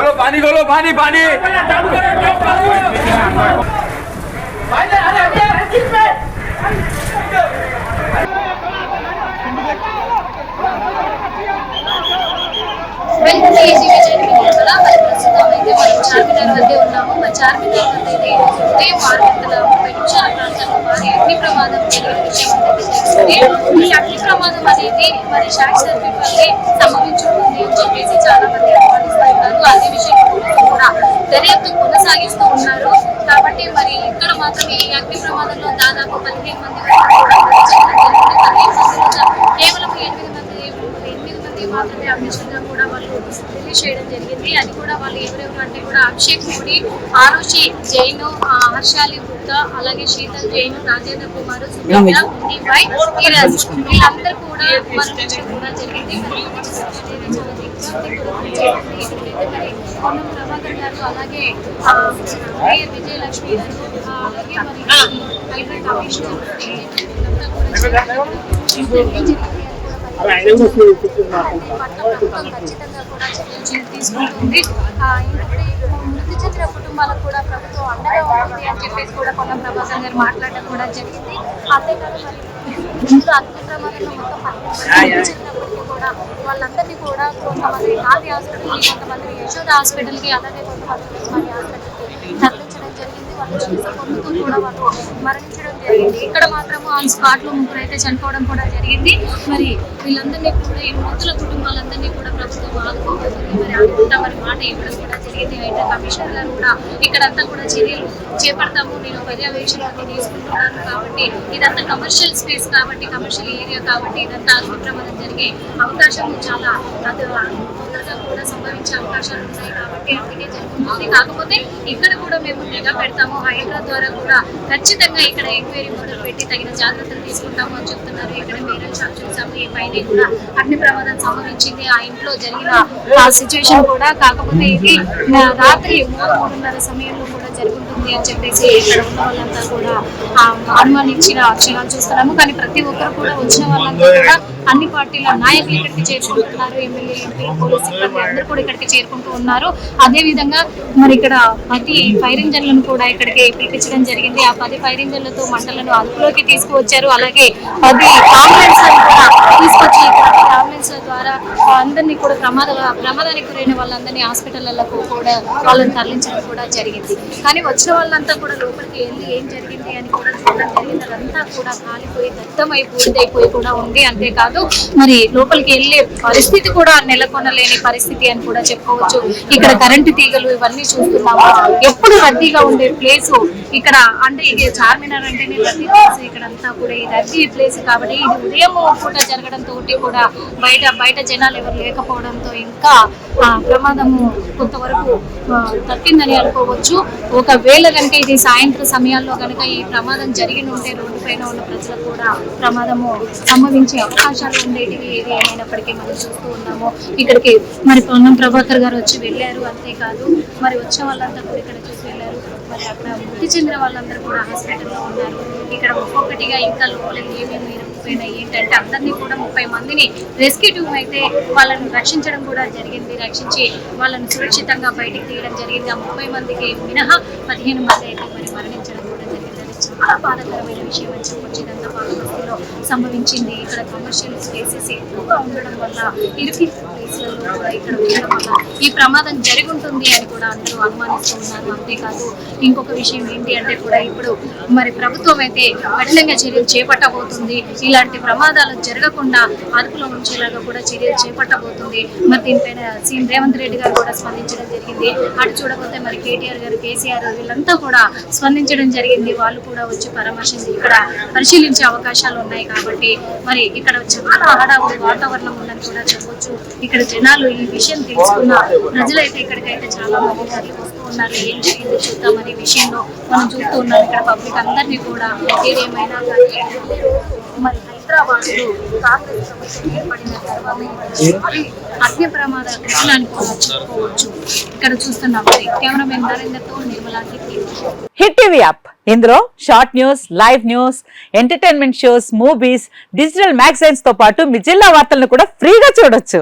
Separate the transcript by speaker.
Speaker 1: पानी पानी
Speaker 2: welcome to AC Vijay media మరి ప్రస్తుతం అయితే మనం చార్మినార్ వద్దే ఉన్నాము మరి చార్మినార్ వద్ద అయితే ఉదయం ఆరు అగ్ని ప్రమాదం విషయం ఈ అగ్ని ప్రమాదం అనేది మరి షార్ట్ సర్క్యూట్ వల్లే సంభవించుకుంటుంది అని చెప్పేసి చాలా మంది అనుమానిస్తూ అదే విషయం కూడా దర్యాప్తు కొనసాగిస్తూ ఉన్నారు. కాబట్టి మరి ఇక్కడ మాత్రం ఈ అగ్ని ప్రమాదంలో దాదాపు పదిహేను మంది వరకు కూడా మృతి చెందడం జరిగింది. పదిహేను మందిలో కేవలం ఎనిమిది మంది ఎనిమిది మంది మాత్రమే గా కూడా వాళ్ళు రిలీజ్ చేయడం జరిగింది. అది కూడా వాళ్ళు ఎవరెవరు అంటే కూడా అభిషేక్ మోడీ ఆరుషి జైన్ హర్షాలి గుప్తా అలాగే శీతల్ జైన్ రాజేంద్ర కుమార్ సుమిత్ర మునిబాయ్ ఈరాజ్ వీళ్ళందరూ కూడా జరిగింది. పొన్నం ప్రభాకర్ గారు అలాగే విజయలక్ష్మి గారు అలాగే మరి కమిషనర్ కూడా జరిగింది. ప్రభుత్వం ఖచ్చితంగా కూడా చర్యలు తీసుకుంటుంది ఆ, మృతి చెందిన కుటుంబాలకు కూడా ప్రభుత్వం అండగా ఉంటుంది అని చెప్పేసి కూడా కొన్న ప్రభాకర్ గారు మాట్లాడడం కూడా జరిగింది అంతేకాదు మరి ఇందులో అగ్ని ప్రమాదంలో మొత్తం పన్నెండు చెందినప్పటికీ కూడా వాళ్ళందరినీ కూడా కొంతమంది గాంధీ హాస్పిటల్కి కొంతమంది యశోద హాస్పిటల్కి అలాగే కొంతమంది హాస్పిటల్కి తరలించడం జరిగింది. వాళ్ళు చికిత్స పొందుతూ కూడా వాళ్ళు మరణించారు. జరిగింది ఇక్కడ మాత్రము ఆన్ స్పాట్లో ముగ్గురు అయితే చనిపోవడం కూడా జరిగింది. మరి వీళ్ళందరినీ కూడా ఈ మృతుల కుటుంబాలందరినీ కూడా ప్రభుత్వం ఆదుకోబోతుంది మరి అనుకుంటా మరి మాట ఇవ్వడం కూడా జరిగింది. అయితే కమిషనర్ గారు కూడా ఇక్కడంతా కూడా చర్యలు చేపడతాము. నేను పర్యవేక్షణ తీసుకుంటున్నాను కాబట్టి ఇదంతా కమర్షియల్ స్పేస్ కాబట్టి కమర్షియల్ ఏరియా కాబట్టి ఇదంతా అగ్ని జరిగే అవకాశం చాలా అది తొందరగా కూడా సంభవించే అవకాశాలు ఉన్నాయి కాబట్టి ఉంది కాకపోతే ఇక్కడ కూడా మేము నిఘా పెడతాము. హైడ్రా ద్వారా కూడా ఖచ్చితంగా ఇక్కడ ఎంక్వైరీ మొదలు పెట్టి తగిన జాగ్రత్తలు తీసుకుంటాము అని చెప్తున్నారు. ఇక్కడ మేరల్ షాప్ చూసాము ఈ పైన కూడా అగ్ని ప్రమాదం సంభవించింది. ఆ ఇంట్లో జరిగిన ఆ సిచ్యువేషన్ కూడా కాకపోతే ఇది రాత్రి మూడు మూడున్నర సమయంలో కూడా జరుగుతుంది అని చెప్పేసి ఇక్కడ ఉన్న వాళ్ళంతా కూడా అనుమానించిన విషయాలు చూస్తున్నాము. కానీ ప్రతి ఒక్కరు కూడా వచ్చిన వాళ్ళంతా కూడా అన్ని పార్టీల నాయకులు ఇక్కడికి చేరుకుంటున్నారు. ఎమ్మెల్యే ఎంపీలు పోలీస్ సిబ్బంది అందరూ కూడా ఇక్కడికి చేరుకుంటూ ఉన్నారు. అదే విధంగా మరి ఇక్కడ పది ఫైర్ ఇంజన్లను కూడా ఇక్కడికి పిలిపించడం జరిగింది. ఆ పది ఫైర్ ఇంజన్లతో మంటలను అదుపులోకి తీసుకువచ్చారు. అలాగే పది అంబులెన్స్ కూడా తీసుకొచ్చి ఇక్కడ అంబులెన్స్ ద్వారా అందరినీ కూడా ప్రమాద ప్రమాదానికి గురైన వాళ్ళందరినీ హాస్పిటళ్ళకు కూడా వాళ్ళని తరలించడం కూడా జరిగింది. కానీ వచ్చిన వాళ్ళంతా కూడా లోపలికి వెళ్ళి ఏం జరిగింది అని కూడా చూడడం జరిగింది. అదంతా కూడా కాలిపోయి దత్తమై పూర్తయిపోయి కూడా ఉంది అంతేకాదు మరి లోపలికి వెళ్ళే పరిస్థితి కూడా నెలకొనలేని పరిస్థితి అని కూడా చెప్పుకోవచ్చు. ఇక్కడ కరెంటు తీగలు ఇవన్నీ చూస్తున్నాము. ఎప్పుడు రద్దీగా ఉండే ప్లేస్ ఇక్కడ అంటే ఇది చార్మినార్ అంటేనే రద్దీ ప్లేస్. ఇక్కడ అంతా కూడా ఈ రద్దీ ప్లేస్ కాబట్టి ఇది ఉదయం పూట జరగడంతో కూడా బయట బయట జనాలు ఎవరు లేకపోవడంతో ఇంకా ప్రమాదము కొంతవరకు తప్పిందని అనుకోవచ్చు. ఒకవేళ కనుక ఇది సాయంత్రం సమయాల్లో కనుక ఈ ప్రమాదం జరిగిన ఉంటే రోడ్డు పైన ఉన్న ప్రజలకు కూడా ప్రమాదము సంభవించే అవకాశాలు ఉండేటివి ఏది ఏమైనప్పటికీ మనం చూస్తూ ఉన్నాము. ఇక్కడికి మరి పొన్నం ప్రభాకర్ గారు వచ్చి వెళ్ళారు అంతేకాదు. మరి వచ్చే వాళ్ళంతా కూడా ఇక్కడ చూసి మరి అక్కడ మృతి చెందిన వాళ్ళందరూ కూడా హాస్పిటల్లో ఉన్నారు. ఇక్కడ ఒక్కొక్కటిగా ఇంకా లోపలికి ఏమేమి ఇరుక్కుపోయినాయి ఏంటంటే అందరినీ కూడా ముప్పై మందిని రెస్క్యూ టీమ్ అయితే వాళ్ళని రక్షించడం కూడా జరిగింది. రక్షించి వాళ్ళని సురక్షితంగా బయటికి తీయడం జరిగింది. ఆ ముప్పై మందికి మినహా పదిహేను మంది అయితే మరి మరణించడం కూడా జరిగింది. చాలా బాధాకరమైన విషయం అని చెప్పొచ్చు. ఇదంతా పాలబస్తీలో సంభవించింది. ఇక్కడ కమర్షియల్ స్పేసెస్ ఎక్కువగా ఉండడం వల్ల ఇరుకి కూడా ఇక్కడ ఈ ప్రమాదం జరిగి ఉంటుంది అని కూడా అందరూ అనుమానిస్తూ ఉన్నారు. అంతేకాదు ఇంకొక విషయం ఏంటి అంటే కూడా ఇప్పుడు మరి ప్రభుత్వం అయితే కఠినంగా చర్యలు చేపట్టబోతుంది. ఇలాంటి ప్రమాదాలు జరగకుండా అదుపులో ఉంచేలాగా కూడా చర్యలు చేపట్టబోతుంది. మరి దీనిపైన సీఎం రేవంత్ రెడ్డి గారు కూడా స్పందించడం జరిగింది. అటు చూడకపోతే మరి కేటీఆర్ గారు కేసీఆర్ వీళ్ళంతా కూడా స్పందించడం జరిగింది. వాళ్ళు కూడా వచ్చి పరామర్శించి ఇక్కడ పరిశీలించే అవకాశాలు ఉన్నాయి కాబట్టి మరి ఇక్కడ చాలా హడావుడి వాతావరణం ఉందని కూడా చెప్పొచ్చు. ఇక్కడ జనాలు ఈ విషయం తెలుసుకున్న ప్రజలైతే ఇక్కడికైతే చాలా మంది వస్తూ ఉన్నారు. ఏం జరిగిందో చూద్దామనే విషయంలో మనం చూస్తూ ఉన్నాం. ఇక్కడ పబ్లిక్ అందరినీ కూడా ఏదేమైనా కానీ మరి హైదరాబాద్ కాంగ్రెస్ ప్రభుత్వం ఏర్పడిన తర్వాత మరి అగ్ని ప్రమాద చెప్పుకోవచ్చు. ఇక్కడ చూస్తున్నాం మరి కెమెరామెన్ నరేందర్తో నిర్మలా హిట్టి
Speaker 3: హిట్ టీవీ యాప్. ఇందులో short news live news entertainment shows movies digital మ్యాగజైన్స్తో పాటు మీ జిల్లా వార్తలను కూడా ఫ్రీగా చూడొచ్చు.